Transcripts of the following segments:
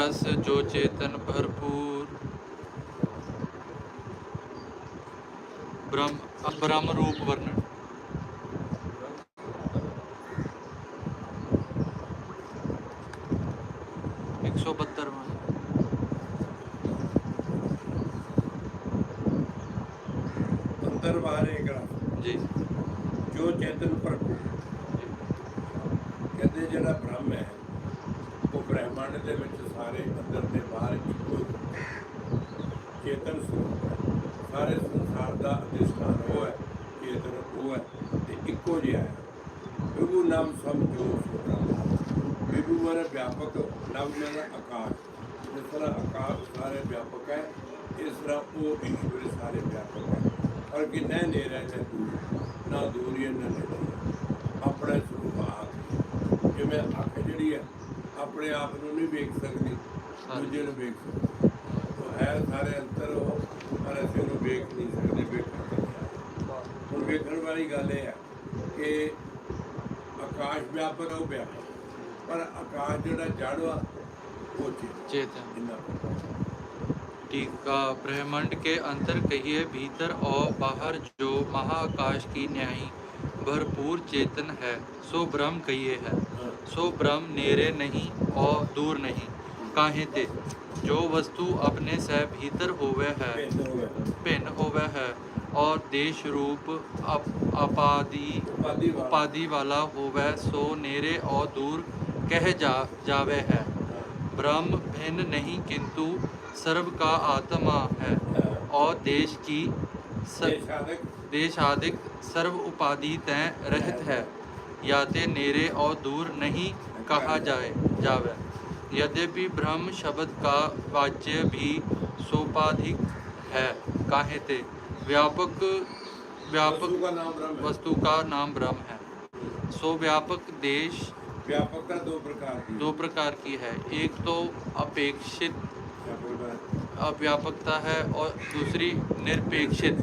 ਰਸ ਜੋ ਚੇਤਨ ਭਰਪੂਰ। ਬ੍ਰਹਮ ਬ੍ਰਹਮ ਰੂਪ ਵਰਣਨ। ਵਿਭੂ ਮਨ ਵਿਆਪਕ ਨਾਮ ਮਨ ਆਕਾਸ਼ ਜਿਸ ਤਰ੍ਹਾਂ ਆਕਾਸ਼ ਸਾਰੇ ਵਿਆਪਕ ਹੈ ਇਸ ਤਰ੍ਹਾਂ ਉਹ ਈਸ਼ਵਰ ਸਾਰੇ ਵਿਆਪਕ ਹੈ। ਔਰ ਕਿ ਨਾ ਨੇਰਾ ਨਾ ਦੂਰ, ਨਾ ਦੂਰੀ ਨਾ ਨੇੜੇ ਆਪਣਾ ਸਰੂਪ ਆਪ ਜਿਵੇਂ ਅੱਖ ਜਿਹੜੀ ਹੈ, ਆਪਣੇ ਆਪ ਨੂੰ ਨਹੀਂ ਵੇਖ ਸਕਦੀ, ਦੂਜੇ ਨੂੰ ਵੇਖ ਸਕਦੀ। ਉਹ ਹੈ ਸਾਰੇ ਅੰਤਰ ਉਹ, ਪਰ ਅਸੀਂ ਉਹਨੂੰ ਵੇਖ ਨਹੀਂ ਸਕਦੇ, ਵੇਖਣ ਹੁਣ ਵੇਖਣ ਵਾਲੀ ਗੱਲ ਇਹ ਹੈ ਕਿ ਆਕਾਸ਼ ਵਿਆਪਕ ਹੈ ਵਿਆਪਕ ਪਰ ਆਕਾਸ਼ ਜਿਹੜਾ ਜੜ ਵਾ ਉਹ ਚੀਜ਼ चेतन ਇੰਨਾ टीका ब्रह्मांड के अंतर कहिए भीतर और बाहर जो महाकाश की न्यायी भरपूर चेतन है सो ब्रह्म कहिए है ਹਾਂ सो ब्रह्म नेरे नहीं और दूर नहीं काहे ते जो वस्तु अपने से भीतर होवे है ਭਿੰਨ ਹੋਵੇ भिन्न होवे है और देश रूप अप, अपादि ਉਪਾਦੀ ਵਾਲਾ उपाधि वाला होवे सो नेरे और दूर कह जा जावे है ब्रह्म भिन्न नहीं किंतु सर्व का आत्मा है और देश की सर, देश आदिक सर्व उपाधि तय रहित है याते नेरे और दूर नहीं कहा जाए जावे यद्यपि ब्रह्म शब्द का वाच्य भी सोपाधिक है काहेते व्यापक व्यापक वस्तु का नाम ब्रह्म है सो व्यापक देश व्यापकता दो प्रकार की दो प्रकार की है। एक तो अपेक्षित व्यापकता है? और दूसरी निरपेक्षित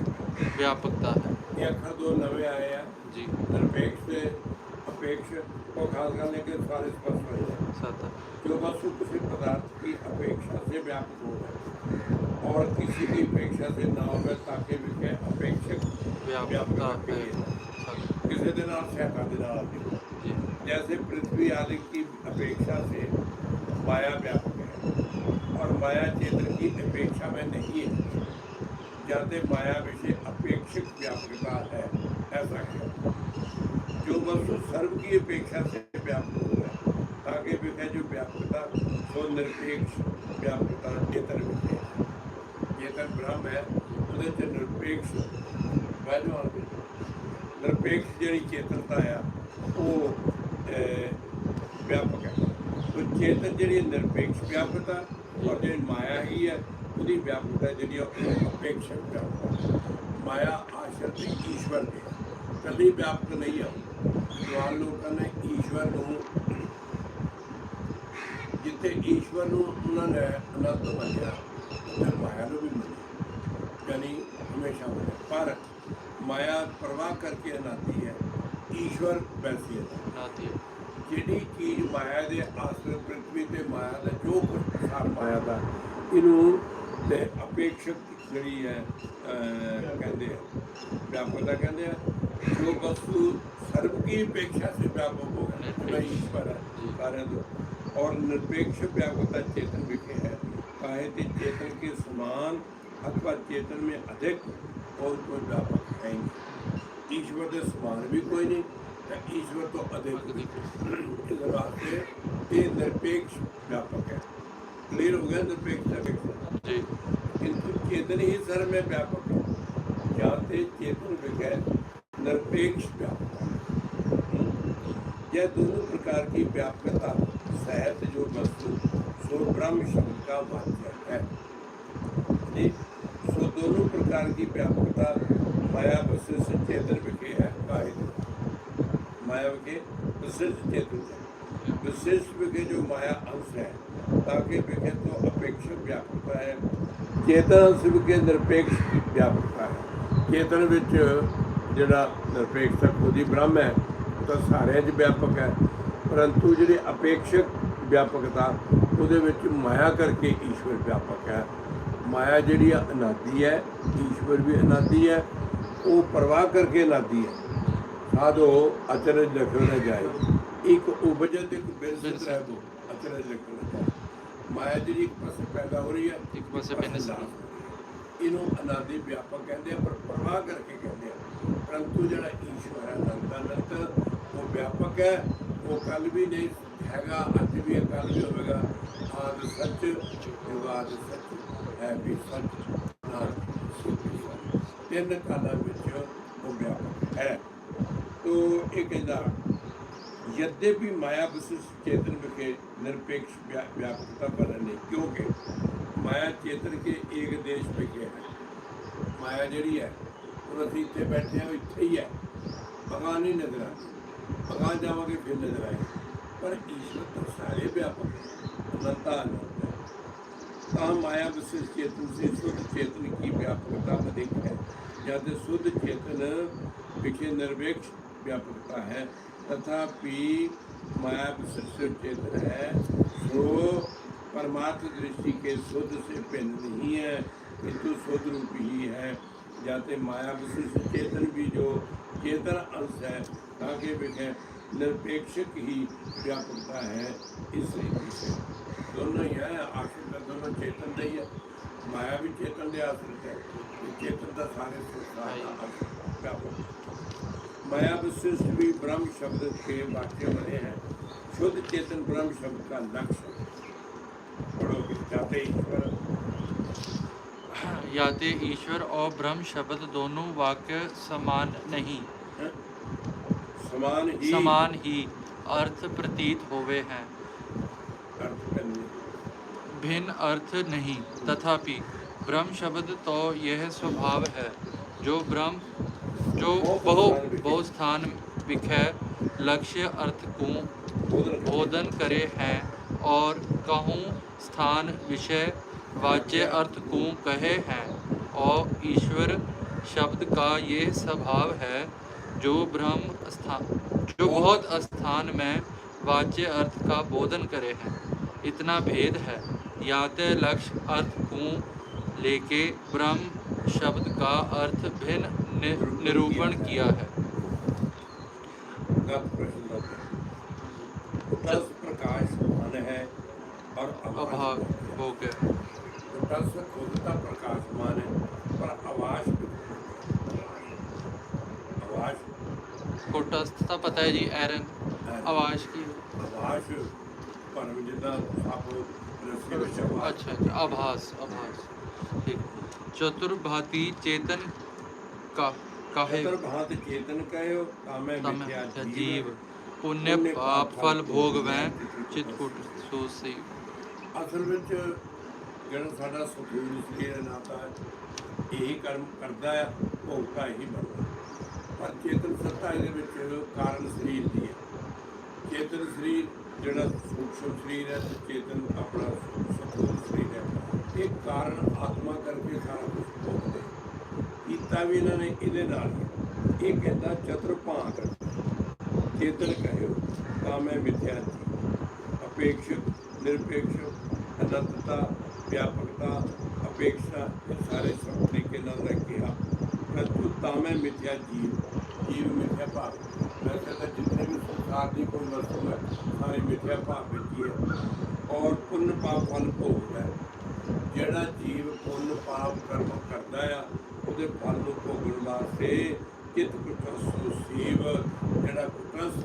व्यापकता है। ये दो नवे आए हैं। जी। निरपेक्ष स्पष्ट अपेक्षा से व्यापक हो और किसी की अपेक्षा से ना हो गए ताकि विषय अपेक्षक किसी दिन आप सहता दिन आती जैसे पृथ्वी आदि की अपेक्षा से माया व्यापक है और माया चेतन की अपेक्षा में नहीं है जाते माया विषय अपेक्षित व्यापकता है ऐसा है जो वस्तु सर्व की अपेक्षा से व्यापक हो है ताकि विषय जो व्यापकता सो निरपेक्ष व्यापकता चेतन विषय है चेतन ब्रह्म है ਉਹਦੇ ਚ ਨਿਰਪੇਕਸ਼ ਵੈਲਿਊ ਆਉਂਦੀ ਨਿਰਪੇਕਸ਼ ਜਿਹੜੀ ਚੇਤਨਤਾ ਆ ਉਹ ਅਹ, ਵਿਆਪਕ ਹੈ। ਸੋ ਚੇਤਨ ਜਿਹੜੀ ਨਿਰਪੇਖ ਵਿਆਪਕਤਾ ਔਰ ਜਿਹੜੀ ਮਾਇਆ ਹੀ ਹੈ, ਉਹਦੀ ਵਿਆਪਕਤਾ ਜਿਹੜੀ ਅਪੇਖਿਆ ਵਿਆਪਕਤਾ ਮਾਇਆ ਆਸ਼ਰ ਦੀ ਈਸ਼ਵਰ ਦੀ ਕੱਲੀ ਵਿਆਪਕ ਨਹੀਂ ਆ ਜਵਾਨ ਲੋਕਾਂ ਨੇ ਈਸ਼ਵਰ ਨੂੰ ਜਿੱਥੇ ਈਸ਼ਵਰ ਨੂੰ ਉਹਨਾਂ ਨੇ ਅਨੰਤ ਮੰਨਿਆ, ਉੱਥੇ ਮਾਇਆ ਨੂੰ ਵੀ ਮੰਨਿਆ। ਯਾਨੀ ਹਮੇਸ਼ਾ ਮੰਨਿਆ। ਪਰ ਮਾਇਆ ਪ੍ਰਵਾਹ ਕਰਕੇ ਅਨਾਦੀ ਈਸ਼ਵਰ ਵੈਸੀ ਹੈ। ਜਿਹੜੀ ਚੀਜ਼ ਮਾਇਆ ਦੇ ਆਸਰ ਪ੍ਰਿਥਵੀ ਤੇ ਮਾਇਆ ਦਾ ਜੋ ਕੁਝ ਮਾਇਆ ਦਾ ਇਹਨੂੰ ਤੇ ਅਪੇਖਿਤ ਜਿਹੜੀ ਹੈ ਕਹਿੰਦੇ ਆ ਵਿਆਪਕਤਾ ਕਹਿੰਦੇ ਆ ਜੋ ਵਸਤੂ ਸਰਬ ਕੀ ਅਪੇਖਿਆ ਸੇ ਵਿਆਪਕ ਹੋ ਗਿਆ ਜਿਹੜਾ ਈਸ਼ਵਰ ਹੈ ਤੋਂ। ਔਰ ਨਿਰਪੇਖ ਵਿਆਪਕਤਾ ਚੇਤਨ ਵਿਖੇ ਹੈ ਕਾਹੇ ਤੇ ਚੇਤਨ ਕੇ ਸਮਾਨ अथवा चेतन में अधिक और कोई ਵਿਆਪਕ है ही नहीं ईश्वर के समान भी कोई नहीं ਤੇ ਈਸ਼ਵਰ ਤੋਂ ਅਧਿਕ ਇਸ ਵਾਸਤੇ ਇਹ ਨਿਰਪੇਕਸ਼ ਵਿਆਪਕ ਹੈ ਕਲੀਅਰ ਹੋ ਗਿਆ ਨਿਰਪੇਕਸ਼ ਦਾ जी किंतु चेतन ही सर्व में व्यापक है जाते चेतन विषय निरपेक्ष व्यापक है यह दोनों प्रकार की व्यापकता सहत जो वस्तु सो ब्रह्म शब्द का वाच्य है जी सो दोनों प्रकार की व्यापकता ਮਾਇਆ ਪ੍ਰਸਿੱਧ ਚੇਤਨ ਵਿਖੇ ਹੈ ਕਾਇ ਮਾਇਆ ਵਿਖੇ ਪ੍ਰਸਿੱਧ ਚੇਤਨ ਵਿਖੇ। ਜੋ ਮਾਇਆ ਅੰਸ਼ ਹੈ, ਤਾਂ ਕਿ ਵਿਖੇ ਤੋਂ अपेक्ष व्यापकता ਹੈ। ਚੇਤਨ ਅੰਸ਼ ਵਿਗਿਆ ਨਿਰਪੇਖ ਵਿਆਪਕਤਾ ਹੈ। ਚੇਤਨ ਵਿੱਚ ਜਿਹੜਾ ਨਿਰਪੇਖਤਾ ਖੁਦ ਹੀ ਬ੍ਰਹਮ ਹੈ ਤਾਂ ਸਾਰਿਆਂ 'ਚ ਵਿਆਪਕ ਹੈ। ਪਰੰਤੂ ਜਿਹੜੀ ਅਪੇਖਿਕ ਵਿਆਪਕਤਾ, ਉਹਦੇ ਵਿੱਚ ਮਾਇਆ ਕਰਕੇ ਈਸ਼ਵਰ ਵਿਆਪਕ ਹੈ। ਮਾਇਆ ਜਿਹੜੀ ਆ ਅਨਾਦੀ ਹੈ, ਈਸ਼ਵਰ ਵੀ ਅਨਾਦੀ ਹੈ ਉਹ ਪਰਵਾਹ ਕਰਕੇ ਅਨਾਦੀ ਹੈ। ਸਾਧੋ ਅਚਰਜ ਲਖੋ ਨਾ ਜਾਏ। ਇੱਕ ਉਪਜਤ ਇੱਕ ਬਿਰਸਤ ਰਹਿ ਬੋ ਅਚਰਜ ਲਖੋ ਨਾ ਜਾਏ। ਮਾਇਆ ਜਿਹੜੀ ਇੱਕ ਪਾਸੇ ਪੈਦਾ ਹੋ ਰਹੀ ਹੈ ਇੱਕ ਪਾਸੇ ਨਾਸ਼ ਬਿਨਸ। ਇਹਨੂੰ ਅਨਾਦੀ ਵਿਆਪਕ ਕਹਿੰਦੇ ਆ ਪਰ ਪਰਵਾਹ ਕਰਕੇ ਕਹਿੰਦੇ ਆ। ਪਰੰਤੂ ਜਿਹੜਾ ਈਸ਼ਵਰ ਹੈ ਅਨੰਤ ਉਹ ਵਿਆਪਕ ਹੈ। ਉਹ ਕੱਲ ਵੀ ਨਹੀਂ ਹੈਗਾ ਅੱਜ ਵੀ ਹੈ ਕੱਲ ਵੀ ਹੋਵੇਗਾ। ਆਦ ਸੱਚ ਜੁਗਾਦ ਸੱਚ ਹੈ ਵੀ ਸੱਚ। ਨਾਲ ਸੁਭੀ ਸੱਚ ਤਿੰਨ ਕਾਲਾਂ ਵਿੱਚ ਉਹ ਵਿਆਪਕ ਹੈ। ਤੋ ਇਹ ਕਹਿੰਦਾ, ਯਦੇ ਵੀ ਮਾਇਆ ਵਿਸ਼ੇਸ਼ ਚੇਤਨ ਵਿਖੇ ਨਿਰਪੇਖ ਵਿਆਪਕਤਾ ਪਰ ਨਹੀਂ ਕਿਉਂਕਿ ਮਾਇਆ ਚੇਤਨ ਕੇ ਏਕ ਦੇਸ਼ ਵਿਖੇ ਹੈ। ਮਾਇਆ ਜਿਹੜੀ ਹੈ ਉਹ ਅਸੀਂ ਇੱਥੇ ਬੈਠੇ ਹਾਂ, ਇੱਥੇ ਹੀ ਹੈ। ਭਗਵਾਨ ਹੀ ਨਜ਼ਰ ਆ ਭਗਵਾਨ ਜਾਵਾਂਗੇ, ਫਿਰ ਨਜ਼ਰ ਆਏ ਪਰ ਈਸ਼ਵਰ ਤਾਂ ਸਾਰੇ ਵਿਆਪਕ ਹੈ ਅਨੰਤਾ ਨੂੰ। माया विशेष तो चेतन से शुद्ध चेतन की व्यापकता अधिक है। यदि शुद्ध चेतन पीछे निरपेक्ष व्यापकता है तथापि माया विशिष्ट चेतन है, जो परमात्म दृष्टि के शुद्ध से भिन्न नहीं है, किंतु शुद्ध रूप ही है। जाते माया विशिष्ट चेतन भी जो चेतन अंश है ताकि विषय निरपेक्षक ही व्यापकता है, इसलिए दोनों यह आखिर ਦੋਨੋਂ ਚੇਤਨ ਦੇ ਹੀ ਹੈ ਮਾਇਆ ਵੀ ਚੇਤਨ ਦੇ ਆਸਰਿਤ ਹੈ ਚੇਤਨ ਦਾ ਸਾਰੇ ਸੰਸਾਰ ਦਾ ਆਸਰਿਤ ਮਾਇਆ ਵਿਸ਼ੇਸ਼ ਵੀ ਬ੍ਰह्ਮ ਸ਼ਬਦ ਕੇ ਵਾਕਿਆ ਬਣੇ ਹੈ। ਸ਼ੁੱਧ ਚੇਤਨ ਬ੍ਰਹਮ ਸ਼ਬਦ का लक्ष्य पढ़ो जाते ईश्वर याते ईश्वर और ब्रह्म शब्द दोनों वाक्य समान नहीं समान ही समान ही अर्थ प्रतीत होवे हैं भिन्न अर्थ नहीं तथापि ब्रह्म शब्द तो यह स्वभाव है जो ब्रह्म जो बहु बहु स्थान विखै लक्ष्य अर्थ को बोधन बोधन करे हैं और कहूँ स्थान विषय वाच्य अर्थ को कहे हैं और ईश्वर शब्द का ये स्वभाव है जो ब्रह्म स्थान जो बहुत स्थान में वाच्य अर्थ का बोधन करे हैं इतना भेद है याते लक्ष्य अर्थ को लेके ब्रह्म शब्द का अर्थ भिन्न नि- निरूपण किया है गत प्रश्न दस प्रकाश मान है और अभाव हो गया दस खुदता प्रकाशमान है पर आवाज आवाज ਕੋਟਸਥ ਤਾਂ ਪਤਾ ਹੈ ਜੀ ਐਰਨ ਆਵਾਜ਼ ਕੀ ਆਵਾਜ਼ ਪਰਮ ਜਿੱਦਾਂ ਆਪ ਚੇਤਨ ਕਾ ਕਾਹੇ? ਚਤਰ ਭਾਂਤ ਚੇਤਨ ਕਹਿਓ ਕਾਮੈ ਤਮ ਮਿਥਿਆ ਜੀਵ। ਪੁण्य ਪਾਪ ਫਲ ਭੋਗ ਵੈ ਚਿਤਕੁਟ ਸੋ ਸੇ ਅਸਲ ਵਿੱਚ ਜਿਹੜਾ ਸਾਡਾ ਸੁਖੂਨ ਸਰੀਰ ਨਾਤਾ ਇਹੀ ਕਰਮ ਕਰਦਾ ਹੈ ਭੋਗਤਾ ਹੀ ਬਣਦਾ ਪਰ ਚੇਤਨ ਸੱਤਾ ਇਹਦੇ ਵਿੱਚ ਕਾਰਨ ਸਰੀਰ ਦੀ ਹੈ। ਚੇਤਨ ਸਰੀਰ ਜਿਹੜਾ ਸੂਖਸ਼ਮ ਸਰੀਰ ਹੈ ਚੇਤਨ ਆਪਣਾ ਸੂਖਸ਼ਮ ਸਰੀਰ ਹੈ। ਇਹ ਕਾਰਨ ਆਤਮਾ ਕਰਕੇ ਸਾਰਾ ਕੁਝ ਹੋਉਂਦੇ ਕੀਤਾ ਵੀ ਇਹਨਾਂ ਨੇ, ਇਹਦੇ ਨਾਲ ਇਹ ਕਹਿੰਦਾ ਚਤੁਰਭਾਂਗ ਚੇਤਨ ਕਹਿਓ, ਤਾਂ ਮੈਂ ਵਿਦਿਆਰਥੀ ਅਪੇਕਸ਼ ਨਿਰਪੇਕਸ਼, ਅਨੰਤਤਾ, ਵਿਆਪਕਤਾ, ਅਪੇਕਸ਼ਾ, ਇਹ ਸਾਰੇ ਸਭ ਤਰੀਕੇ ਨਾਲ ਰੱਖਿਆ ਪ੍ਰਤੂ ਤਾਂ ਮੈਂ ਮਿੱਥਿਆ ਜੀਵ ਜੀਵ ਮਿੱਥਿਆ ਭਾਵ ਮੈਂ ਕਹਿੰਦਾ ਜਿੰਨੇ ਵੀ ਸੰਸਾਰ ਦੀ ਕੋਈ ਵਸਤੂ ਹੈ ਸਾਰੀ ਮਿਥਿਆ ਭਾਵ ਵਿੱਚ ਹੀ ਹੈ ਔਰ ਪੁੰਨ ਪਾਪ ਫਲ ਭੋਗਦਾ ਜਿਹੜਾ ਜੀਵ ਪੁੰਨ ਪਾਪ ਕਰਮ ਕਰਦਾ ਆ, ਉਹਦੇ ਫਲ ਨੂੰ ਭੋਗਣ ਵਾਸਤੇ ਚਿਤ ਕੁਟਸ ਸੀਵ, ਜਿਹੜਾ ਕੁਟਸ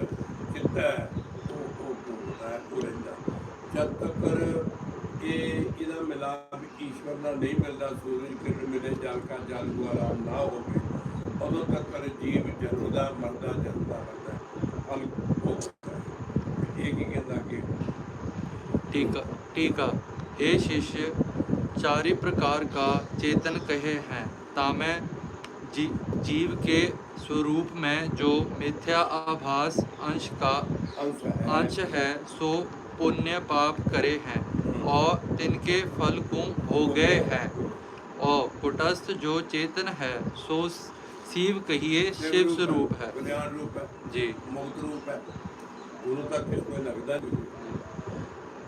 ਚਿੱਤ ਹੈ, ਉਹ ਉਹ ਭੋਗਦਾ ਉਹ ਰਹਿੰਦਾ। ਜਦ ਤੱਕ ਇਹ ਇਹਦਾ ਮਿਲਾਪ ਈਸ਼ਵਰ ਨਾਲ ਨਹੀਂ ਮਿਲਦਾ, ਸੂਰਜ ਕਿਰਨ ਮਿਲੇ, ਜਲ ਕਾ ਜਲ ਦੁਆਰਾ ਨਾ ਹੋਵੇ, ਉਦੋਂ ਤੱਕ ਜੀਵ ਜਨਮਦਾ ਮਰਦਾ ਜਨਮਦਾ ਮਰਦਾ ਫਲ ਭੋਗਦਾ एक टीका टीका हे शिष्य चार प्रकार का चेतन कहे हैं। तामे जी, जीव के स्वरूप में जो मिथ्या आभास अंश का अंश है सो पुण्य पाप करे हैं और तिनके फल को हो। गए हैं और कुटस्थ जो चेतन है सो शिव कहिए शिव स्वरूप है। जी। मुक्त रूप है। गुरु का किसमें लगता नहीं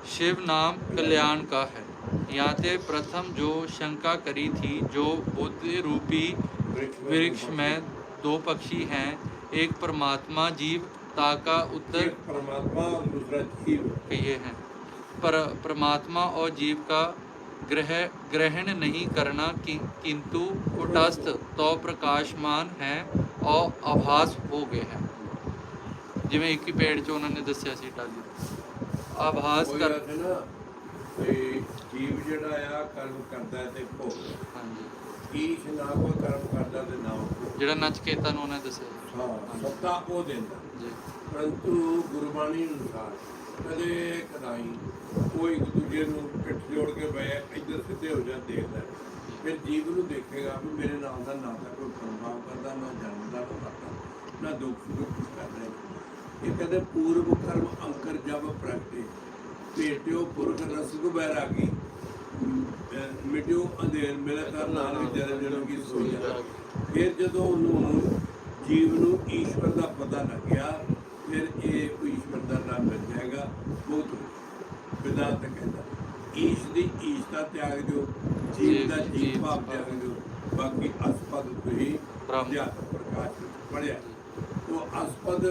शिव नाम कल्याण का है यहाँ ते प्रथम जो शंका करी थी जो बुद्ध रूपी वृक्ष में दो पक्षी हैं एक परमात्मा जीव ता का उत्तर परमात्मा और दूसरा जीव ये है पर परमात्मा और जीव का ग्रह ग्रहण नहीं करना कि, किंतु कुटस्थ तो प्रकाशमान हैं और आभास हो गए हैं ਜਿਵੇਂ ਇੱਕ ਹੀ ਪੇੜ ਚ ਉਹਨਾਂ ਨੇ ਦੱਸਿਆ ਸੀ ਟਾਲੀ ਆਭਾਸ ਕਰ ਜੀਵ ਜਿਹੜਾ ਆ ਕਰਮ ਕਰਦਾ ਤੇ ਭੋਗ ਹਾਂਜੀ ਈਸ਼ ਨਾ ਕੋਈ ਕਰਮ ਕਰਦਾ ਤੇ ਨਾ। ਜਿਹੜਾ ਨਚਕੇਤਾ ਨੂੰ ਉਹਨੇ ਦੱਸਿਆ। ਹਾਂ ਸੱਤਾ ਉਹ ਦਿੰਦਾ ਜੀ ਪਰੰਤੂ ਗੁਰਬਾਣੀ ਅਨੁਸਾਰ ਕਦੇ ਕਦਾਈ ਕੋਈ ਇੱਕ ਦੂਜੇ ਨੂੰ ਪਿੱਠ ਜੋੜ ਕੇ ਬੈ ਇੱਧਰ ਸਿੱਧੇ ਹੋ ਜਾ ਦੇਖਦਾ। ਫਿਰ ਜੀਵ ਨੂੰ ਦੇਖੇਗਾ ਵੀ ਮੇਰੇ ਨਾਲ ਦਾ ਨਾ ਤਾਂ ਕੋਈ ਪ੍ਰਭਾਵ ਕਰਦਾ ਨਾ ਜਾਣਦਾ ਨਾ ਕਰਦਾ ਨਾ ਦੁੱਖ ਕੁਛ ਕਰਦਾ ਹੈ। ਇਹ ਕਹਿੰਦੇ ਪੂਰਵ ਕਰਮ ਅੰਕਰ ਜਬ ਪ੍ਰਗਟੇ। ਭੇਟਿਓ ਪੁਰਖ ਰਸਗ ਬੈਰਾਗੀ। ਮਿਟਿਓ ਅੰਧੇਰ ਮਿਲੇ ਕਰ ਨਾਨਕ ਜਨਮ ਜਨਮ ਕੀ ਸੋਈਆ ਫਿਰ ਜਦੋਂ ਉਹਨੂੰ ਜੀਵ ਨੂੰ ਈਸ਼ਵਰ ਦਾ ਪਤਾ ਲੱਗਿਆ ਫਿਰ ਇਹ ਈਸ਼ਵਰ ਦਾ ਨਾਮ ਮਿਲ ਜਾਏਗਾ ਬਹੁਤ ਵਿਦਾਂਤ ਕਹਿੰਦਾ। ਈਸ਼ ਦੀ ਈਸ਼ ਦਾ ਤਿਆਗ ਦਿਓ ਜੀਵ ਦਾ ਜੀਵ ਭਾਵ ਤਿਆਗ ਦਿਓ। ਬਾਕੀ ਅਸਪਦ ਤੁਸੀਂ ਪ੍ਰਕਾਸ਼ ਪੜਿਆ ਉਹ ਅਸਪਦ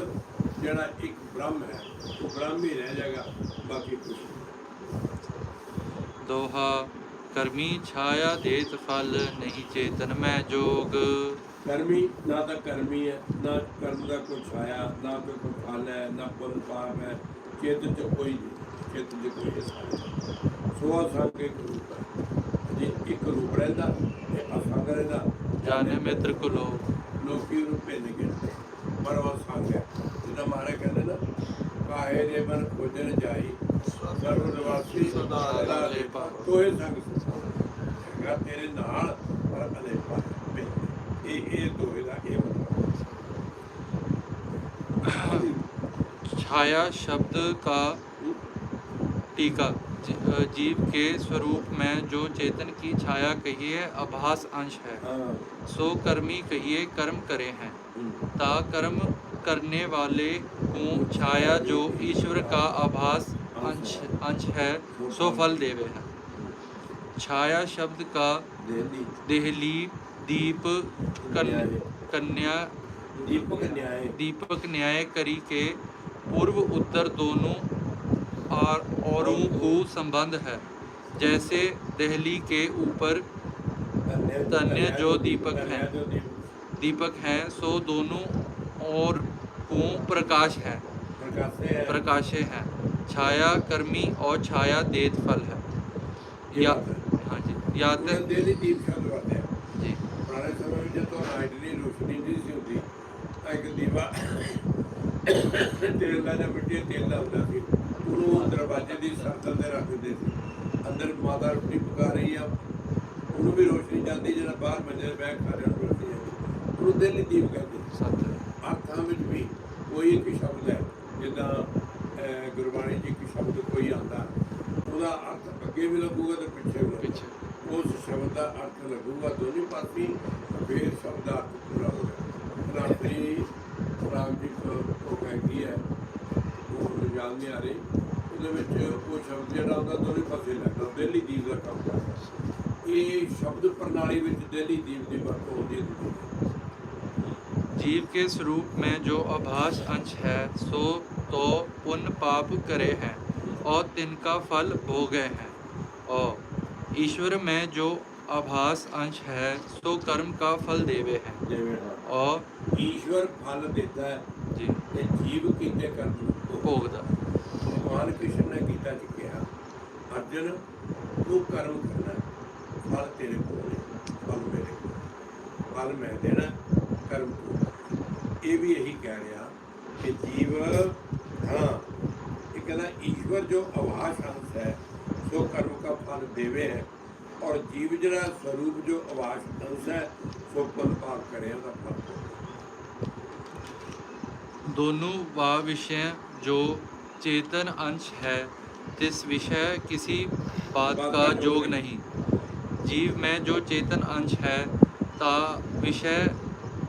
ਜਿਹੜਾ ਇੱਕ ਬ੍ਰਹਮ ਹੈ ਉਹ ਬ੍ਰਹਮ ਹੀ ਰਹਿ ਜਾਏਗਾ ਬਾਕੀ ਕੁਝ ਦੋਹਾ ਕਰਮੀ ਛਾਇਆ ਦੇਤ ਫਲ ਨਹੀਂ ਚੇਤਨ ਮੈਂ ਜੋਗ। ਕਰਮੀ ਨਾ ਤਾਂ ਕਰਮੀ ਹੈ ਨਾ ਕਰਮ ਦਾ ਕੋਈ ਛਾਇਆ ਨਾ ਕੋਈ ਕੋਈ ਫਲ ਹੈ ਨਾ ਪੁੰਨ ਪਾਪ ਹੈ ਚੇਤਨ ਚ ਕੋਈ ਚੇਤਨ ਚ ਕੋਈ ਸੋਆ ਇੱਕ ਰੂਪ ਹੈ। ਜੇ ਇੱਕ ਰੂਪ ਰਹਿੰਦਾ ਤੇ ਅਸੰਗ ਰਹਿੰਦਾ ਜਾਣੇ ਮਿੱਤਰ ਕੁਲੋ। ਲੋਕੀ ਨੂੰ ਭਿੰਨ ਗਿਣਦੇ। ਪਰ ਉਹ ਸੰਗ ਹੈ। ਜਿਹਦਾ ਮਾਰੇ ਕਹਿੰਦੇ ਨਾ ਕਾਹੇ ਦੇ ਮਨ ਖੋਜਣ ਜਾਈ ਸਰਵ ਨਿਵਾਸੀ ਸਦਾ ਸਦਾ ਅਲੇਪਾ। ਤੋਏ ਸੰਗ ਹੈਗਾ ਤੇਰੇ ਨਾਲ ਪਰ ਅਲੇਪਾ ਹੈ। ਇਹ ਇਹ ਦੋਏ ਦਾ ਇਹ ਮਤਲਬ छाया शब्द का टीका जी- अ, जीव के स्वरूप में जो चेतन की छाया कहिए आभास अंश है ਹਾਂ सो कर्मी कहिए कर्म करे हैं ता कर्म करने वाले को छाया जो ईश्वर का आभास अंश अंश है सो फल देवे है छाया शब्द का देहली दीप कन्या, कन्या दीपक न्याय दीपक न्याय करी के पूर्व उत्तर दोनों और औरों को संबंध है जैसे दहली के ऊपर तन्य जो दीपक हैं दीपक हैं सो दोनों और ਤੂੰ ਪ੍ਰਕਾਸ਼ ਹੈ। ਪ੍ਰਕਾਸ਼ੇ ਹੈ। ਹੈ। ਛਾਇਆ ਕਰਮੀ ਔਰ ਛਾਇਆ ਦੇਤ ਫਲ ਹੈ। ਯਾ ਹਾਂਜੀ ਯਾਦ ਦੀ ਰੋਸ਼ਨੀ ਸੀ ਹੁੰਦੀ ਤਾਂ ਇੱਕ ਦੀਵਾ ਤੇਲ ਮਿੱਟੀ ਤੇਲ ਦਾ ਹੁੰਦਾ ਸੀ। ਉਹਨੂੰ ਦਰਵਾਜ਼ੇ ਦੀ ਸਰਕਲ ਤੇ ਰੱਖ ਦਿੰਦੇ ਸੀ। ਅੰਦਰ ਮਾਤਾ ਰੋਟੀ ਪਕਾ ਰਹੀ ਆ। ਉਹਨੂੰ ਵੀ ਰੋਸ਼ਨੀ ਜਾਂਦੀ ਜਿਹੜਾ ਬਾਹਰ ਮੰਜੇ ਬੈਠ ਖਾ ਰਿਹਾ ਰੋਟੀ ਉਹਨੂੰ ਦਿਲ ਦੀ ਦੀਪ ਕਹਿੰਦੇ। ਸੱਤ ਅੱਖਾਂ ਵਿੱਚ ਵੀ ਕੋਈ ਇੱਕ ਸ਼ਬਦ ਹੈ ਜਿੱਦਾਂ ਗੁਰਬਾਣੀ 'ਚ ਇੱਕ ਸ਼ਬਦ ਕੋਈ ਆਉਂਦਾ ਉਹਦਾ ਅਰਥ ਅੱਗੇ ਵੀ ਲੱਗੂਗਾ ਤੇ ਪਿੱਛੇ ਵੀ पीछे ਉਸ ਸ਼ਬਦ ਦਾ ਅਰਥ ਲੱਗੂਗਾ ਦੋਨੇ ਪਾਸੇ ਫੇਰ ਸ਼ਬਦ ਦਾ ਅਰਥ ਪੂਰਾ ਹੋ ਗਿਆ ਰਾਤਰੀ ਰਾਮ ਜੀ ਕੋ ਉਹ ਕਹਿੰਦੀ ਹੈ ਉਹ ਯਾਦ ਨਹੀਂ ਆ ਰਹੀ ਉਹਦੇ ਵਿੱਚ ਉਹ ਸ਼ਬਦ ਜਿਹੜਾ ਹੁੰਦਾ ਦੋਨੇ ਪਾਸੇ ਲੱਗਦਾ ਦਿੱਲੀ ਦੀਪ ਦਾ ਕੰਮ ਇਹ ਸ਼ਬਦ ਪ੍ਰਣਾਲੀ ਵਿੱਚ ਦਿੱਲੀ ਦੀਪ ਦੀ ਵਰਤੋਂ ਹੁੰਦੀ ਹੈ। जीव के स्वरूप में जो आभास अंश है सो तो पुण्य पाप करे हैं और तिनका फल भोगे हैं और ईश्वर में जो आभास अंश है सो कर्म का फल देवे हैं ਜਿਵੇਂ ਹਾਂ और ਈਸ਼ਵਰ ਫਲ ਦਿੰਦਾ ਹੈ जी ਤੇ ਜੀਵ ਕੀਤੇ ਕਰਮ ਨੂੰ भोगदा ਭਗਵਾਨ ਕ੍ਰਿਸ਼ਨ ਨੇ ਗੀਤਾ ਚ ਕਿਹਾ ਅਰਜਨ ਤੂੰ ਕਰਮ ਕਰਨਾ ਫਲ ਤੇਰੇ ਕੋਲ ਹੈ ਫਲ ਮੇਰੇ ਕੋਲ ਫਲ ਮੈਂ ਦੇਣਾ ਕਰਮ ਤੂੰ ਕਰਨਾ। ਇਹ ਵੀ ਇਹੀ ਕਹਿ ਰਿਹਾ ਕਿ ਜੀਵ ਹਾਂ ਇਹ ਕਹਿੰਦਾ ਈਸ਼ਵਰ ਜੋ ਆਵਾਸ ਅੰਸ਼ ਹੈ ਸੋ ਕਰਮ का फल देवे है और जीव जरा स्वरूप जो आवास अंश है सो फल पाप करे ਉਹਦਾ ਫਲ ਭੋਗੇ। दोनों वा विषय जो चेतन अंश है तिस विषय किसी बात का जोग नहीं जीव में जो चेतन अंश है ता विषय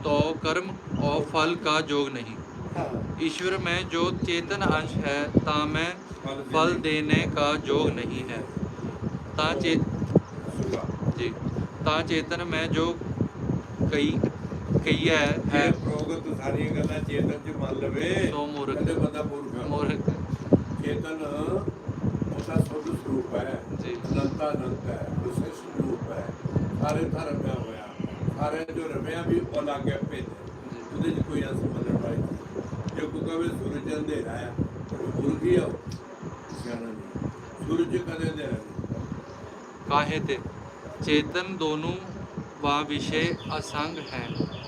तो कर्म और फल का जोग नहीं हाँ ईश्वर में जो चेतन अंश है ता में फल फल देने- देने का योग नहीं है ता चे सुगा जी ता चेतन में जो कई कई है ਇਹ है ਪ੍ਰੋਗਤ ਸਾਰੀਆਂ ਗੱਲਾਂ ਚੇਤਨ ਚ ਮੰਨ ਲਵੇ ਸੋ ਮੂਰਖ। ਕਹਿੰਦੇ ਬੰਦਾ ਮੂਰਖ ਹੈ। मूर्ख ਚੇਤਨ ਉਹਦਾ ਸੁੱਧ ਸਰੂਪ ਹੈ ਜੀ। ਅਨੰਤਾ ਅਨੰਤ ਹੈ ਵਿਸ਼ੇਸ਼ ਰੂਪ ਹੈ ਸਾਰੇ ਧਰਮ ਹੈ ਹੋਇਆ ਸਾਰੇ ਜੋ ਰਮਿਆ ਵੀ ਉਹ ਲਾਗੇ ਭੇਦ ਜੀ। ਉਹਦੇ ਚ ਕੋਈ ਅੰਸ ਮੰਨਣ ਵਾਲੀ ਨਹੀਂ। ਜੇ ਕੋਈ ਕਵੇ ਸੂਰਜ ਅੰਧੇਰਾ ਹੈ ਉਹ ਮੂਰਖ ਹੀ ਆ ਉਹ। ਸਿਆਣਾ ਨਹੀਂ ਸੂਰਜ ਕਦੇ ਅੰਧੇਰਾ ਨਹੀਂ काहे थे चेतन दोनों व विषय असंग है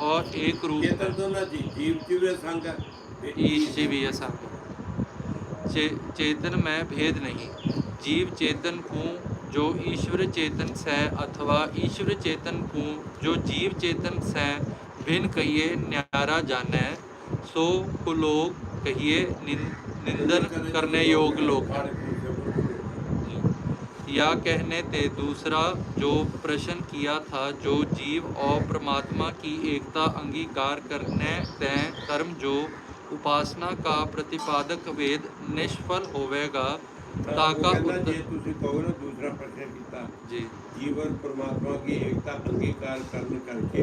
और एक रूप है ਚੇਤਨ ਦੋਨਾਂ ਜੀ ਜੀਵ ਚ ਵੀ ਸੰਗ ਹੈ ਤੇ ईश से भी असंग है चे, चेतन में भेद नहीं जीव चेतन को जो ईश्वर चेतन से अथवा ईश्वर चेतन को जो जीव चेतन से भिन्न कहिए न्यारा जाने सो कुलोक कहिए निन- निंदन करने योग लोग हैं या कहने ते दूसरा जो प्रश्न किया था जो जीव और परमात्मा की एकता अंगीकार करने तय कर्म जो उपासना का प्रतिपादक वेद निष्फल होवेगा ताका ਜੇ उत्तर ਤੁਸੀਂ ਕਹੋ ਨਾ ਦੂਸਰਾ ਪ੍ਰਸ਼ਨ ਕੀਤਾ जी जीवन परमात्मा की एकता अंगीकार करने करके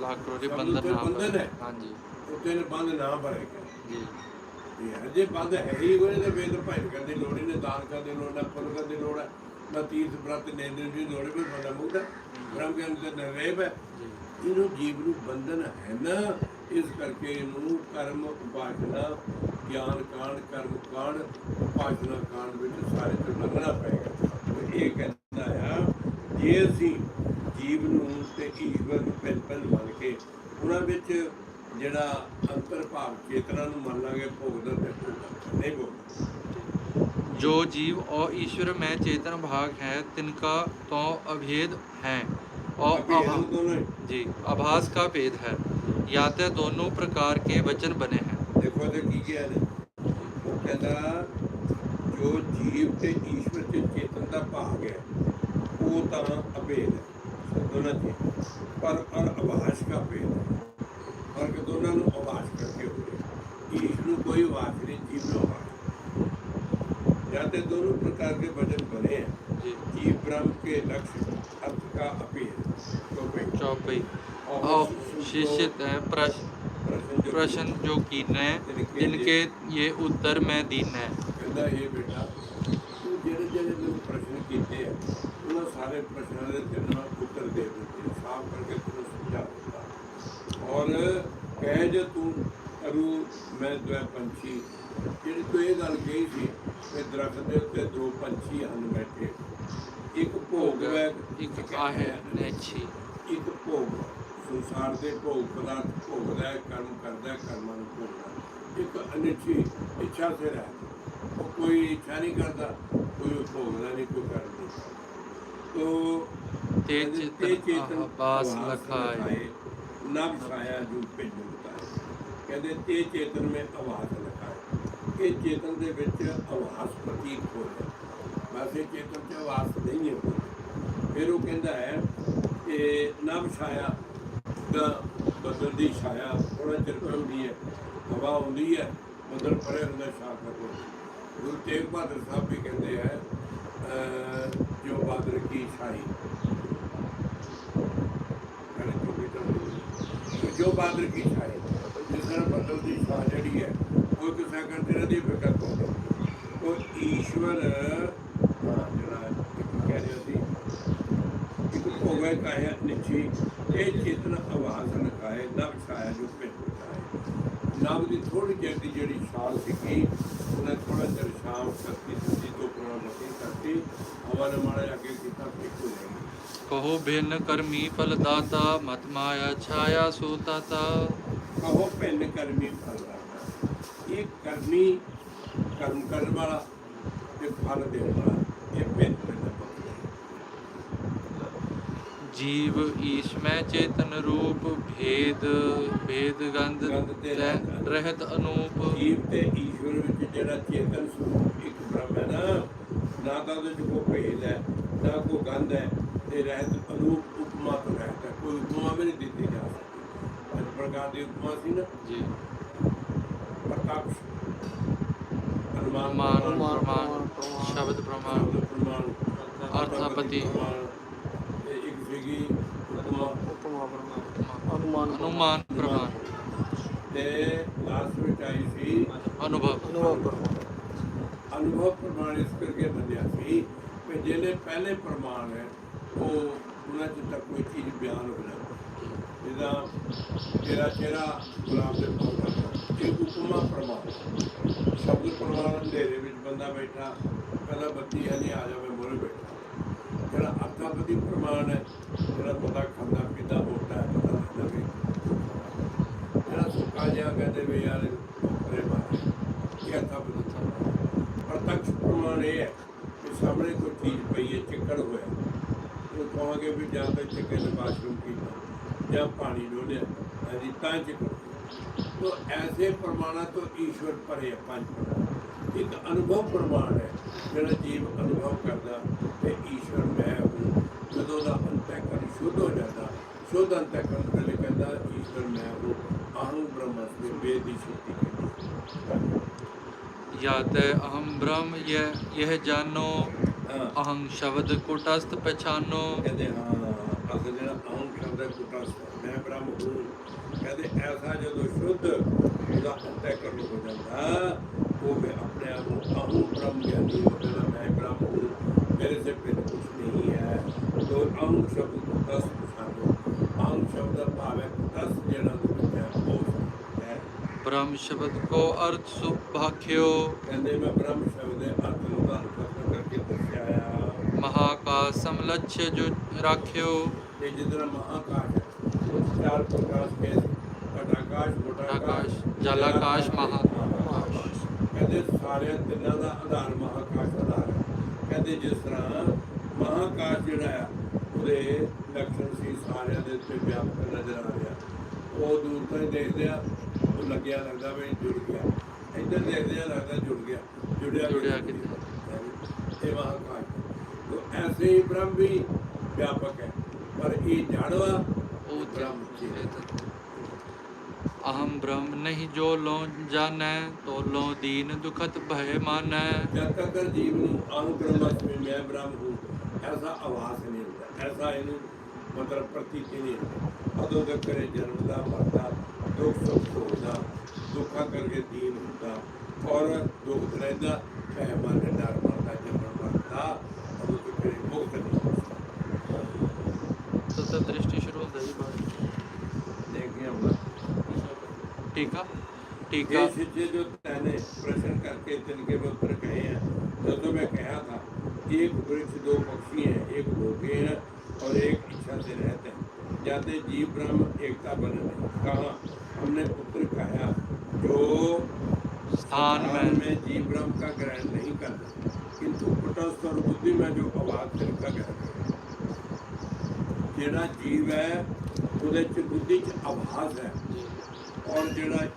ਲੱਖ ਕਰੋੜੀ ਬੰਧਨ ਨਾ ਬੰਧਨ ਹੈ। ਹਾਂਜੀ। ਉੱਤੇ ਬੰਦ ਨਾ ਭਰੇਗਾ ਜੀ। ਇਹ ਜੇ ਬੰਦ ਹੈ ਹੀ ਕੋਈ ਤੇ ਵੇਦ ਭਾਈ ਕਰਦੇ ਲੋੜੀ ਨੇ ਦਾਨ ਕਰਦੇ ਲੋੜ ਨਾ ਪੁਰ ਕਰਦੇ ਲੋੜ ਹੈ। ਨਾ ਤੀਰਥ ਬ੍ਰਤ ਨੇ ਨੇ ਜੀ ਲੋੜੀ ਕੋਈ ਬੰਦਾ ਮੁਕਤ ਬ੍ਰਹਮ ਗਿਆਨ ਦੇ ਨਰੇਬ ਹੈ। ਇਹਨੂੰ ਜੀਵ ਨੂੰ ਬੰਧਨ ਹੈ ਨਾ ਇਸ ਕਰਕੇ ਇਹਨੂੰ ਕਰਮ ਉਪਾਸ਼ਨਾ ਗਿਆਨ ਕਾਂਡ ਕਰਮ ਕਾਂਡ ਉਪਾਸ਼ਨਾ ਕਾਂਡ ਵਿੱਚ ਸਾਰੇ ਤੋਂ ਲੰਘਣਾ ਪਏਗਾ। ਇਹ ਕਹਿੰਦਾ ਆ ਜੇ ਅਸੀਂ ਈਸ਼ਵਰ ਨੂੰ ਪਹਿਲ ਪਹਿਲ ਮੰਨ ਕੇ ਉਹਨਾਂ ਵਿੱਚ ਜਿਹੜਾ ਅੰਤਰ ਭਾਵ ਚੇਤਨਾ ਨੂੰ ਮੰਨ ਲਾਂਗੇ ਭੋਗਦਾ ਤੇ ਭੋਗਦਾ ਨਹੀਂ ਭੋਗਦਾ जो जीव और ईश्वर में चेतन भाग है तिनका तो अभेद है और ਅਭੇਦ अभा- ਦੋਨੋਂ ਹੀ। जी आभास का भेद है या तो दोनों प्रकार के वचन बने हैं ਦੇਖੋ ਤੇ ਕੀ ਕਿਹਾ ਨੇ ਉਹ ਕਹਿੰਦਾ ਜੋ ਜੀਵ ਤੇ ਈਸ਼ਵਰ ਚ ਚੇਤਨ ਦਾ ਭਾਗ ਹੈ ਉਹ ਤਾਂ ਅਭੇਦ ਹੈ दोनों थे पर और अभाष का भेद है और दोनों ने अभाष करके हुए ईश में कोई वास नहीं जीव में वास जाते दोनों प्रकार के वजन बने हैं जीव ब्रह्म के लक्ष्य अर्थ का अपील चौपाई चौपाई और शिक्षित है प्रश्न प्रश्न जो कीन है जिनके ये उत्तर मैं दीन है ਕਹਿੰਦਾ ਇਹ ਬੇਟਾ ਤੂੰ ਜਿਹੜੇ ਜਿਹੜੇ ਤੈਨੂੰ ਪ੍ਰਸ਼ਨ ਕੀਤੇ ਆ ਉਹਨਾਂ ਸਾਰੇ ਪ੍ਰਸ਼ਨਾਂ ਦੇ ਤੇਰੇ ਨਾਲ ਦੇ ਦਿੱਤੇ ਸਾਫ਼ ਕਰਕੇ ਤੁਹਾਨੂੰ ਸਮਝਾ ਦਿੱਤਾ। ਔਰ ਕਹਿ ਜੇ ਤੂੰ ਅਰੂ ਮੈਂ ਦੁਆ ਪੰਛੀ। ਜਿਹੜੀ ਤੂੰ ਇਹ ਗੱਲ ਕਹੀ ਸੀ ਕਿ ਦਰਖਤ ਦੇ ਉੱਤੇ ਦੋ ਪੰਛੀ ਹਨ ਬੈਠੇ। ਇੱਕ ਭੋਗ ਹੈ ਇੱਕ ਕਾਹ ਹੈ ਨੈਚੀ ਇੱਕ ਭੋਗ। ਸੰਸਾਰ ਦੇ ਭੋਗ ਪਦਾਰਥ ਭੋਗਦਾ ਹੈ ਕਰਮ ਕਰਦਾ ਹੈ ਕਰਮਾਂ ਨੂੰ ਭੋਗਦਾ ਇੱਕ ਅਨਿੱਛੀ ਇੱਛਾ ਸੇ ਰਹਿ ਕੋਈ ਇੱਛਾ ਨਹੀਂ ਕਰਦਾ ਕੋਈ ਭੋਗਦਾ ਨਹੀਂ ਕੋਈ ਕਰਦਾ। ਤੋ ਤੇ ਚੇਤਨ ਆਭਾਸ ਲਖਾਏ। ਨਾ ਵਿਸਾਇਆ ਜੂ ਪਿੰਡ ਕਹਿੰਦੇ ਤੇ ਚੇਤਨ ਮੈਂ ਆਵਾਜ਼ ਲਖਾਏ। ਇਹ ਚੇਤਨ ਦੇ ਵਿੱਚ ਆਵਾਜ਼ ਪ੍ਰਤੀਕ ਹੋ ਗਿਆ ਵੈਸੇ ਚੇਤਨ ਚ ਆਵਾਜ਼ ਨਹੀਂ ਹੈ ਫਿਰ ਉਹ ਕਹਿੰਦਾ ਹੈ ਕਿ ਨਾ ਵਿਸਾਇਆ ਦਾ ਬਦਲ ਦੀ ਛਾਇਆ ਥੋੜਾ ਚਿਰ ਹੁੰਦੀ ਹੈ। ਹਵਾ ਹੁੰਦੀ ਹੈ ਬਦਲ ਪਰੇ ਹੁੰਦਾ ਸ਼ਾਖ ਕਰੋ ਗੁਰੂ ਤੇਗ ਬਹਾਦਰ ਸਾਹਿਬ ਵੀ ਕਹਿੰਦੇ ਹੈ ਜੋ ਬਾਦਰ ਕੀ ਛਾਈ ਜੋ ਬਾਦਰ ਕੀ ਛਾਏ ਜਿਸ ਤਰ੍ਹਾਂ ਬਦਲ ਦੀ ਛਾਂ ਜਿਹੜੀ ਹੈ, ਉਹ ਇੱਕ ਸੈਕਿੰਡ ਤੇ ਫਿਕਰ ਤੋਂ ਉਹ ਈਸ਼ਵਰ ਜਿਹੜਾ ਕਹਿ ਰਿਹਾ ਸੀ, ਇੱਕ ਭੋਗੇ ਕਾਇਆ ਨਿਚੀ ਇਹ ਚੇਤਨ ਆਵਾਜ਼ ਲਗਾਏ ਨਵ ਛਾਇਆ ਜੋ ਪਿੰਡ ਨਵ ਦੀ ਥੋੜੀ ਜਿਹੀ ਦੀ ਜਿਹੜੀ ਛਾਲ ਸੀਗੀ, ਉਹਨੇ ਥੋੜਾ ਜਿਹਾ ਸ਼ਾਮ ਸ਼ਕਤੀ ਦਿੱਤੀ। ਕੋਲ ਲੱਗੇ ਕਰਕੇ ਅਵਲ ਮਾਰੇ ਅੱਗੇ ਕੀਤਾ ਫਿੱਕੂ ਕਹੋ ਬਿਨ ਕਰਮੀ ਫਲ ਦਾਤਾ ਮਤ ਮਾਇਆ ਛਾਇਆ ਸੋ ਤਾਤਾ ਕਹੋ ਬਿਨ ਕਰਮੀ ਫਲ ਦਾਤਾ ਇਹ ਕਰਮੀ ਕਰਮ ਕਰਨ ਵਾਲਾ ਤੇ ਫਲ ਦੇਣ ਵਾਲਾ ਇਹ ਬਿਨ ਜੀਵ ਈਸ਼ਮੈ ਚੇਤਨ ਰੂਪ ਭੇਦ ਭੇਦ ਗੰਧ ਰਹਿਤ ਅਨੂਪ ਜੀਵ ਤੇ ਈਸ਼ਵਰ ਵਿੱਚ ਨਾ ਤਾਂ ਉਹਦੇ ਕੋਈ ਭੇਦ ਹੈ ਨਾ ਕੋਈ ਗੰਧ ਹੈ ਤੇ ਰਹਿਤ ਅਨੂਪ ਉਪਮਾ ਤੋਂ ਰਹਿਤ ਹੈ। ਕੋਈ ਉਪਮਾ ਵੀ ਨਹੀਂ ਦਿੱਤੀ ਜਾ ਸਕਦੀ। ਇਸ ਪ੍ਰਕਾਰ ਦੀ ਉਪਮਾ ਸੀ ਨਾ। ਜੀ। ਪ੍ਰਕਾਸ਼ ਅਨੁਮਾਨ ਪ੍ਰਮਾਣ ਸ਼ਬਦ ਪ੍ਰਮਾਣ। ਅਰਥਾਪਤੀ। ਇੱਕ ਸੀਗੀ ਅਨੁਮਾਨ ਅਨੁਮਾਨ ਤੇ ਲਾਸਟ ਵਿੱਚ ਆਈ ਸੀ ਅਨੁਭਵ। ਅਨੁਭਵ ਪ੍ਰਮਾਣ। ਅਨੁਭਵ ਪ੍ਰਮਾਣ ਇਸ ਕਰਕੇ ਮੰਨਿਆ ਸੀ ਕਿ ਜਿਹੜੇ ਪਹਿਲੇ ਪ੍ਰਮਾਣ ਹੈ, ਉਹ ਉਹਨਾਂ ਚ ਤੱਕ ਕੋਈ ਚੀਜ਼ ਬਿਆਨ ਹੋ ਜਾਂਦੀ। ਜਿਹਦਾ ਤੇਰਾ ਚਿਹਰਾ ਗੁਲਾਬ ਦੇ ਫੁੱਲ ਦਾ ਇਹ ਉਪਮਾ ਪ੍ਰਮਾਣ ਸ਼ਬਦ ਪ੍ਰਮਾਣ ਅੰਧੇਰੇ ਵਿੱਚ ਬੰਦਾ ਬੈਠਾ, ਪਹਿਲਾਂ ਬੱਤੀ ਹੈ ਆ ਜਾਵੇ ਮੋਰੇ ਬੈਠਾ। ਜਿਹੜਾ ਅਰਥਾਪਤੀ ਪ੍ਰਮਾਣ ਹੈ, ਜਿਹੜਾ ਪਤਾ ਖਾਂਦਾ ਪੀਂਦਾ ਮੋਟਾ ਹੈ, ਪਤਾ ਲੱਗਦਾ ਵੀ ਜਿਹੜਾ ਸੁੱਕਾ ਜਿਹਾ ਕਹਿੰਦੇ ਵੀ ਯਾਰ ਕਰੇ ਮਾਰੇ। ਇਹ ਅਰਥਾਪਤੀ ਨੁਕਸਾਨ ਇਹ ਹੈ ਕਿ ਸਾਹਮਣੇ ਕੋਈ ਚੀਜ਼ ਪਈ ਹੈ, ਚਿੱਕੜ ਹੋਇਆ। ਉਹ ਕਹਾਂਗੇ ਵੀ ਜਾਂ ਤਾਂ ਚਿੱਕੇ ਦੇ ਬਾਥਰੂਮ ਕੀਤਾ, ਜਾਂ ਪਾਣੀ ਡੋਲਿਆ ਅਜੀ ਤਾਂ ਚਿੱਕੜ ਤੋ ਐਸੇ ਪ੍ਰਮਾਣਾ ਤੋਂ ਈਸ਼ਵਰ ਭਰੇ ਪੰਜ ਇੱਕ ਅਨੁਭਵ ਪ੍ਰਮਾਣ ਹੈ, ਜਿਹੜਾ ਜੀਵ ਅਨੁਭਵ ਕਰਦਾ ਤੇ ਈਸ਼ਵਰ ਮੈਂ ਹੂੰ। ਜਦੋਂ ਦਾ ਅੰਤਕਰਨ ਸ਼ੁੱਧ ਹੋ ਜਾਂਦਾ, ਸ਼ੁੱਧ ਅੰਤਕਰਨ ਵੇਲੇ ਕਹਿੰਦਾ, ਈਸ਼ਵਰ ਮੈਂ ਹੂੰ। ਆਹੂ ਬ੍ਰਹਮ ਦੇ ਸ਼ਕਤੀ ਕਹਿੰਦਾ। ते अहम ब्रह्म यह यह जानो ਹਾਂ अहं शब्द कुटस्थ पहचानो ਕਹਿੰਦੇ ਹਾਂ ਅਸਲ ਜਿਹੜਾ ਅਹੰ ਸ਼ਬਦ ਹੈ ਕੁਟਾ ਮੈਂ ਬ੍ਰਹਮ ਹੂੰ ਕਹਿੰਦੇ ਐਸਾ ਜਦੋਂ ਸ਼ੁੱਧ ਉਹਦਾ ਅੰਤःਕਰਨ ਹੋ ਜਾਂਦਾ ਉਹ ਵੀ ਆਪਣੇ ਆਪ ਨੂੰ ਅਹੰ ਬ੍ਰਹਮ ਗਿਆਨੀ ਹੋ ਜਾਂਦਾ ਮੈਂ ਬ੍ਰਹਮ ਹੂੰ ਮੇਰੇ ਸੇ ਬਿਨ ਕੁਛ ਨਹੀਂ ਹੈ ਤੋ ਅਹੰ ਸ਼ਬਦ ਕੁਟਸ ਪਛਾਣੋ ਅਹੰ ਸ਼ਬਦ ਦਾ ਭਾਵ ਹੈ ਕੁਟਸ ਜਿਹੜਾ ਦੇ ਵਿੱਚ ਹੈ ਉਹ ਬ੍ਰਹਮ ਸ਼ਬਦ ਕੋ ਅਰਥ ਸੁਭਾਖਿਓ ਕਹਿੰਦੇ ਮੈਂ ਬ੍ਰਹਮ ਸ਼ਬਦ ਦੇ ਅਰਥ ਨੂੰ ਤੁਹਾਨੂੰ ਕਰਕੇ ਦੱਸਿਆ ਆ। ਮਹਾਕਾਸਮ ਲਛ ਜੋ ਰਾਖਿਓ। ਤੇ ਜਿਦਾਂ ਮਹਾਕਾਸ਼ ਉਸ ਕਹਿੰਦੇ ਸਾਰੇ ਤਿੰਨਾਂ ਦਾ ਆਧਾਰ ਮਹਾਕਾਸ਼ ਆਧਾਰ ਹੈ। ਕਹਿੰਦੇ ਜਿਸ ਤਰ੍ਹਾਂ ਮਹਾਕਾਸ਼ ਜਿਹੜਾ ਆ ਉਹਦੇ ਲੱਖਣ ਸੀ ਸਾਰਿਆਂ ਦੇ ਉੱਤੇ ਵਿਆਪਕ ਨਜ਼ਰ ਆ ਰਿਹਾ। ਉਹ ਦੂਰ ਤੋਂ ਦੇਖਦੇ ਆ ਉਹ ਲੱਗਿਆ ਲੱਗਦਾ ਵੀ ਜੁੜ ਗਿਆ। ਇੱਧਰ ਦੇਖਦੇ ਆ ਲੱਗਦਾ ਜੁੜ ਗਿਆ। ਜੁੜਿਆ ਜੁੜਿਆ ਕਿੱਥੇ? ਇਹ ਮਹਾਕਾਲ ਤੋ ਐਸੇ ਹੀ ਬ੍ਰਹਮ ਵੀ ਵਿਆਪਕ ਹੈ। ਪਰ ਇਹ ਜਾਣਵਾ ਉਹ ਬ੍ਰਹਮ ਚੇਤਨ ਅਹੰ ਬ੍ਰਹਮ ਨਹੀਂ ਜੋ ਲੋ ਜਾਣੈ ਤੋ ਲੋ ਦੀਨ ਦੁਖਤ ਭੈ ਮਾਨੈ। ਜਦ ਤੱਕ ਜੀਵ ਨੂੰ ਅਹੰ ਮੈਂ ਬ੍ਰਹਮ ਹੂੰ ਐਸਾ ਆਵਾਜ਼ ਨਹੀਂ ਹੁੰਦਾ। ਐਸਾ ਇਹਨੂੰ ਮਤਲਬ ਪ੍ਰਤੀ ਕਿਨੇ ਅਦੋਂ ਤੱਕ ਕਰੇ ਜਨਮ ਦਾ ਮਰਦਾ ਦੁੱਖ ਸੁੱਖ ਹੁੰਦਾ ਦੁੱਖਾਂ ਕਰਕੇ ਦੀਨ ਹੁੰਦਾ ਔਰ ਦੁੱਖ ਰਹਿੰਦਾ ਭੈ ਮਨ ਡਰ ਮਰਦਾ ਜਨਮ ਮਰਦਾ ਅਦੋਂ ਤੱਕ ਕਰੇ ਮੁਕਤ ਨਹੀਂ ਸਤ ਦ੍ਰਿਸ਼ਟੀ ਸ਼ੁਰੂ ਹੁੰਦਾ ਜੀ ਬਾਅਦ ਦੇਖਿਆ ਹੁੰਦਾ ਟੀਕਾ ਟੀਕਾ ਇਸ ਜੇ ਜੋ ਤੈਨੇ ਪ੍ਰਸ਼ਨ ਕਰਕੇ ਤਿੰਨ ਕੇ ਉੱਤਰ ਕਹੇ ਆ। ਜਦੋਂ ਮੈਂ ਕਿਹਾ ਥਾ ਇੱਕ ਬ੍ਰਿਖ ਦੋ ਪਕਸ਼ੀ ਹੈ ਇੱਕ ਭੋਗੇ ਹੈ और एक इच्छा से रहते हैं जाते जीव ब्रह्म एकता बने नहीं कहा हमने पुत्र कहा जो स्थान स्थान में में जीव ब्रह्म का ग्रहण नहीं करते किंतु कुटस्थ और बुद्धि में जो अवाद तिनका ग्रहण करते ਜਿਹੜਾ ਜੀਵ ਹੈ ਉਹਦੇ ਚ ਬੁੱਧੀ ਚ ਆਭਾਸ ਹੈ और ਜਿਹੜਾ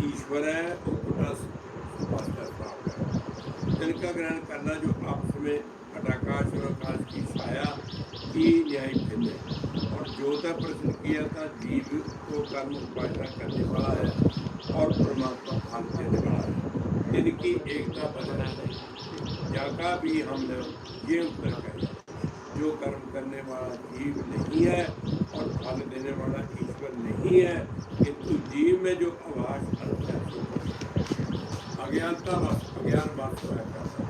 ईश्वर है वो कुटस सुपास्टर प्राप्त है तिनका ग्रहण करना जो आपस में घटाकाश और आकाश की छाया ही न्याय भिन्न है। और ज्योता प्रश्न किया था, जीव को कर्म उपासना करने वाला है और परमात्मा फल देने वाला है। इनकी एकता बदला नहीं जाका भी हमने ये उत्तर कहा जो कर्म करने वाला जीव नहीं है और फल देने वाला ईश्वर नहीं है, किंतु जीव में जो आवाज़ अज्ञानता तो अज्ञान वास्तव है।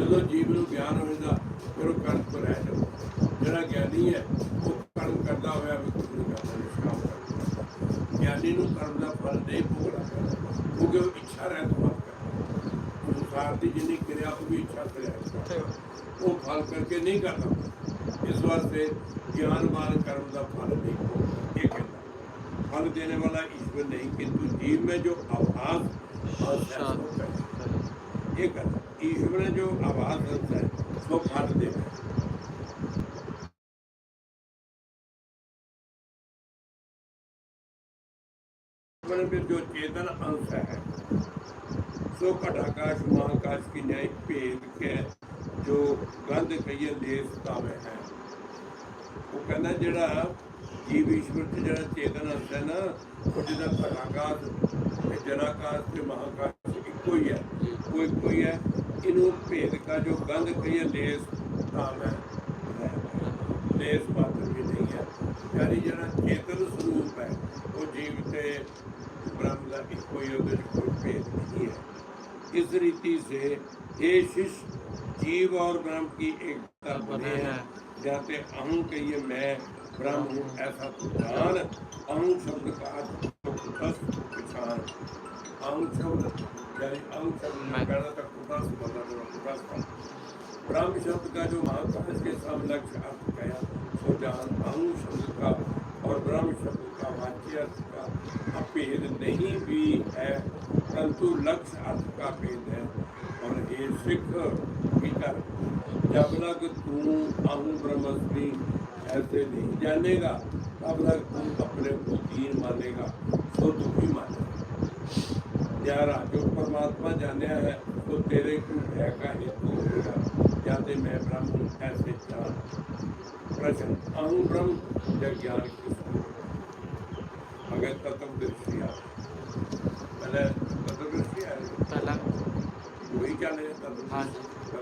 ਜਦੋਂ ਜੀਵ ਨੂੰ ਗਿਆਨ ਹੋਵੇਗਾ ਫਿਰ ਉਹ ਕਰਮ ਤੋਂ ਰਹਿ ਜਾਂਦਾ ਜਿਹੜਾ ਗਿਆਨੀ ਹੈ ਉਹ ਕਰਮ ਕਰਦਾ ਹੋਇਆ ਵੀ ਕੁਝ ਨਹੀਂ ਕਰਦਾ ਨਿਸ਼ਕਾਮ ਕਰਦਾ ਗਿਆਨੀ ਨੂੰ ਕਰਮ ਦਾ ਫਲ ਨਹੀਂ ਭੋਗਣਾ ਪੈਂਦਾ ਕਿਉਂਕਿ ਉਹ ਇੱਛਾ ਰਹਿਤ ਫਲ ਕਰਦਾ ਸੰਸਾਰ ਦੀ ਜਿੰਨੀ ਕਿਰਿਆ ਉਹ ਵੀ ਇੱਛਾ ਤੇ ਰਹਿਤ ਕਰਦਾ ਉਹ ਫਲ ਕਰਕੇ ਨਹੀਂ ਕਰਦਾ ਇਸ ਵਾਸਤੇ ਗਿਆਨਵਾਨ ਕਰਮ ਦਾ ਫਲ ਨਹੀਂ ਭੋਗਦਾ ਇਹ ਕਹਿੰਦਾ फल देने वाला ईश्वर नहीं किंतु जीव में जो आभास ਅੰਸ਼ ਹੈ ਸੋ ਪਹਿ ਇਹ ਗੱਲ ਈਸ਼ਵਰ ਜੋ ਆਵਾਜ਼ ਅੰਸ਼ ਹੈ, ਸੋ ਫਲ ਦੇ। ਈਸ਼ਵਰ ਵਿੱਚ ਜੋ ਚੇਤਨ ਅੰਸ਼ ਹੈ, ਸੋ ਘਟਾਕਾਸ਼ ਮਹਾਕਾਸ਼ ਕੀ ਨਿਆਇ ਭੇਦ ਕੇ ਜੋ ਗੰਧ ਕਈਏ ਦੇਸ ਤਾਵੇ ਹੈ। ਉਹ ਕਹਿੰਦਾ ਜਿਹੜਾ ਜੀਵ ਈਸ਼ਵਰ ਚ ਜਿਹੜਾ ਚੇਤਨ ਅੰਸ਼ ਹੈ ਨਾ, ਉਹ ਜਿਹਦਾ ਘਟਾਕਾਸ਼ ਤੇ ਜਨਾਕਾਸ਼ ਤੇ ਮਹਾਕਾਸ਼ ਇੱਕੋ ਹੀ ਹੈ। ਕੋਈ ਕੋਈ ਹੈ। ਇਹਨੂੰ ਭੇਦ ਕਾ ਜੋ ਗੰਧ ਕਈਏ ਦੇਸ ਤਾਵੇ ਹੈ ਦੇਸ ਮਾਤਰ ਵੀ ਨਹੀਂ ਹੈ ਯਾਨੀ ਜਿਹੜਾ ਚੇਤਨ ਸਰੂਪ ਹੈ ਉਹ ਜੀਵ ਤੇ ਬ੍ਰਹਮ ਦਾ ਇੱਕੋ ਹੀ ਉਹਦੇ 'ਚ ਕੋਈ ਭੇਦ नहीं है इस रीति से हे शिष्य जीव और ब्रह्म की एकता बने है जाते अहं कहिए मैं ब्रह्म हूँ ऐसा तो जान अहं शब्द का अर्थ तो कुटस्थ पहचान अहं शब्द शब्द का जो महाकाश के समलक्ष अर्थ कहा सो जान अहं शब्द का और ब्रह्म शब्द का वाच्य अर्थ का अभेद नहीं भी है, परंतु लक्ष्य अर्थ का भेद है। और ये सिख जब तक तू अहू ब्रह्मस्मी ऐसे नहीं जानेगा, तब तक तू अपने को दीन मानेगा तू भी मानेगा। ਜਾਂ ਰਾਜੋ ਪਰਮਾਤਮਾ ਜਾਣਿਆ ਹੈ ਤੋ ਤੇਰੇ ਕੋ ਹੈ ਕਾ ਹਿਤੂ ਹੋਗਾ ਜਾਂ ਮੈਂ ਬ੍ਰਹਮ ਐਸੇ ਜਾਣ ਪ੍ਰਸ਼ਨ ਅਹੰ ਬ੍ਰਹਮ ਜਾਂ ਗਿਆਨ ਕਿਸ ਅਗਰ ਤਤਵ ਦ੍ਰਿਸ਼ਟਿਆ ਪਹਿਲੇ ਤਤਵ ਦ੍ਰਿਸ਼ਟਿਆ ਪਹਿਲਾ। ਉਹੀ ਕਹਿੰਦੇ ਤਤਵ ਹਾਂਜੀ